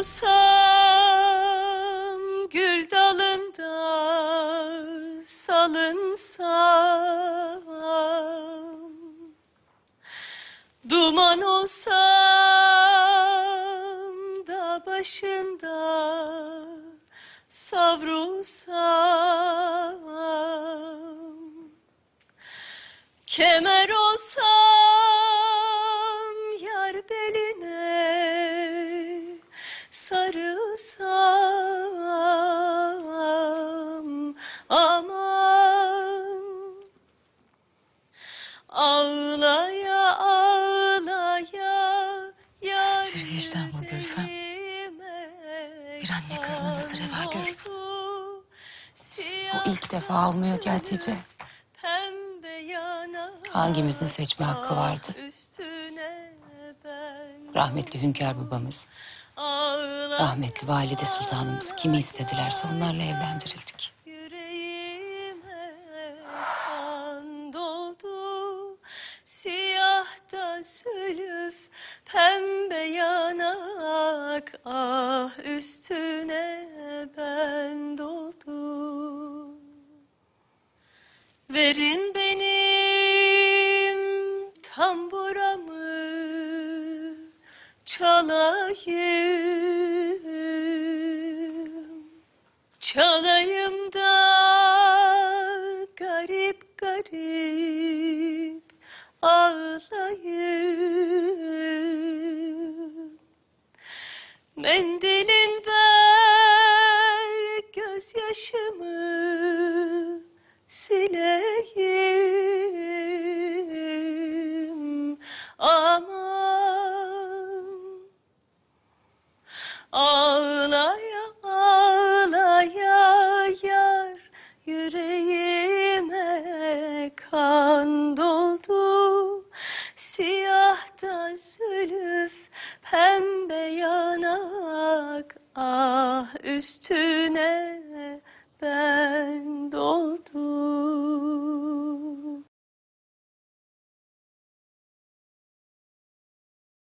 olsam gül dalında salınsam Duman olsam da başında savrulsam Kemer olsam yar beline vicdan bu Gülfem. Bir anne kızına nasıl reva görür? Bu ilk defa olmuyor ki Hatice. Hangimizin seçme hakkı vardı? Rahmetli Hünkar babamız, rahmetli Valide Sultanımız kimi istedilerse onlarla evlendirildik. Yüreğime kan doldu Da sülüf pembe yanak Ah üstüne ben doldum. Verin benim tamburamı çalayım. Çalayım da garip garip ağlayayım Mendilin ver gözyaşımı sileyim. Aman Ağlaya ağlaya yar yüreğime yanak ah üstüne